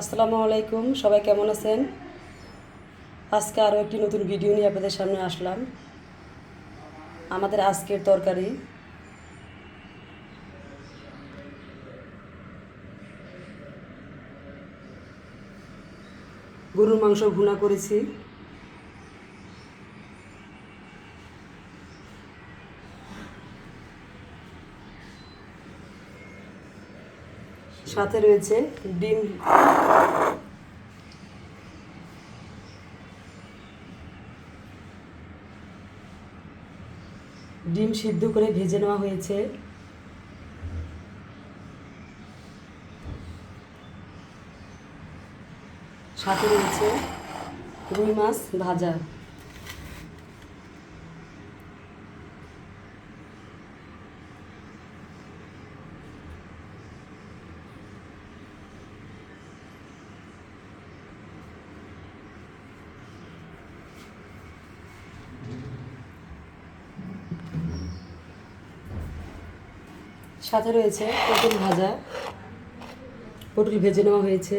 আসসালামু আলাইকুম, সবাই কেমন আছেন? আজকে আরও একটি নতুন ভিডিও নিয়ে আপনাদের সামনে আসলাম। আমাদের আজকের তরকারি গরুর মাংস ভুনা করেছি। সাথে রয়েছে ডিম। ডিম সিদ্ধ করে ভেজে নেওয়া হয়েছে। সাথে রয়েছে রুই মাছ ভাজা। সাথে রয়েছে পটল ভাজা। পটল ভেজে নেওয়া হয়েছে।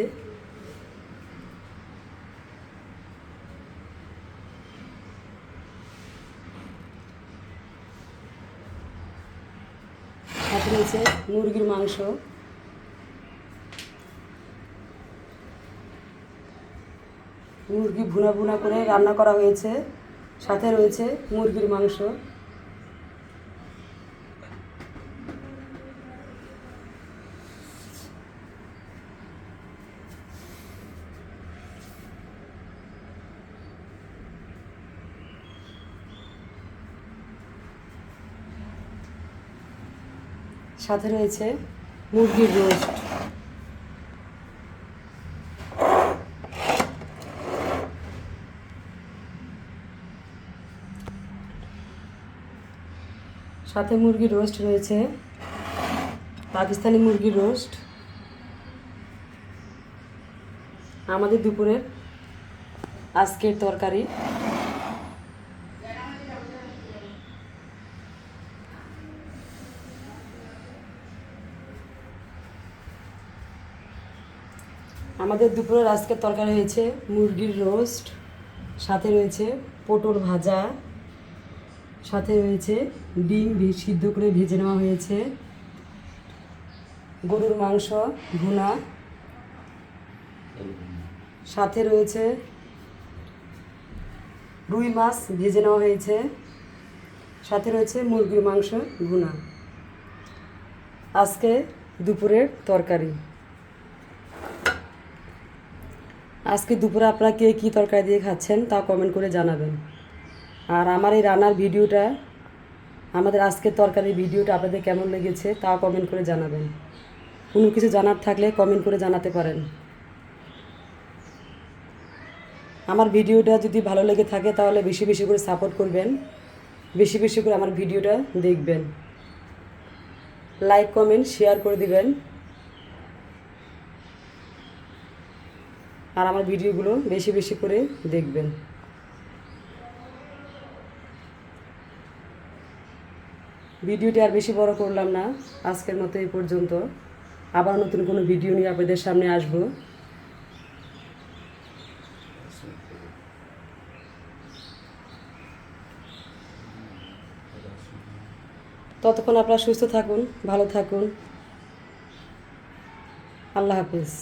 সাথে রয়েছে মুরগির মাংস। মুরগি ভুনা ভুনা করে রান্না করা হয়েছে। সাথে রয়েছে মুরগির মাংস। সাথে রয়েছে মুরগির রোস্ট। সাথে মুরগির রোস্ট রয়েছে। পাকিস্তানি মুরগির রোস্ট। আমাদের দুপুরের আজকের তরকারি। আমাদের দুপুরের আজকের তরকারি হয়েছে মুরগির রোস্ট, সাথে রয়েছে পটল ভাজা, সাথে রয়েছে ডিম সিদ্ধ করে ভেজে নেওয়া হয়েছে, গরুর মাংস, ভুনা, সাথে রয়েছে রুই মাছ ভেজে নেওয়া হয়েছে, সাথে রয়েছে মুরগির মাংস, ভুনা। আজকে দুপুরের তরকারি। আজকে দুপুরে আপনারা কে কী তরকারি দিয়ে খাচ্ছেন তা কমেন্ট করে জানাবেন। আর আমার এই রান্নার ভিডিওটা, আমাদের আজকের তরকারির ভিডিওটা আপনাদের কেমন লেগেছে তা কমেন্ট করে জানাবেন। কোনো কিছু জানার থাকলে কমেন্ট করে জানাতে পারেন। আমার ভিডিওটা যদি ভালো লেগে থাকে তাহলে বেশি বেশি করে সাপোর্ট করবেন, বেশি বেশি করে আমার ভিডিওটা দেখবেন। লাইক কমেন্ট শেয়ার করে দিবেন। আর আমার ভিডিওগুলো বেশি বেশি করে দেখবেন। ভিডিওটি আর বেশি বড় করলাম না, আজকের মতো এই পর্যন্ত। আবার নতুন কোনো ভিডিও নিয়ে আপনাদের সামনে আসব। ততক্ষণ আপনারা সুস্থ থাকুন, ভালো থাকুন। আল্লাহ হাফিজ।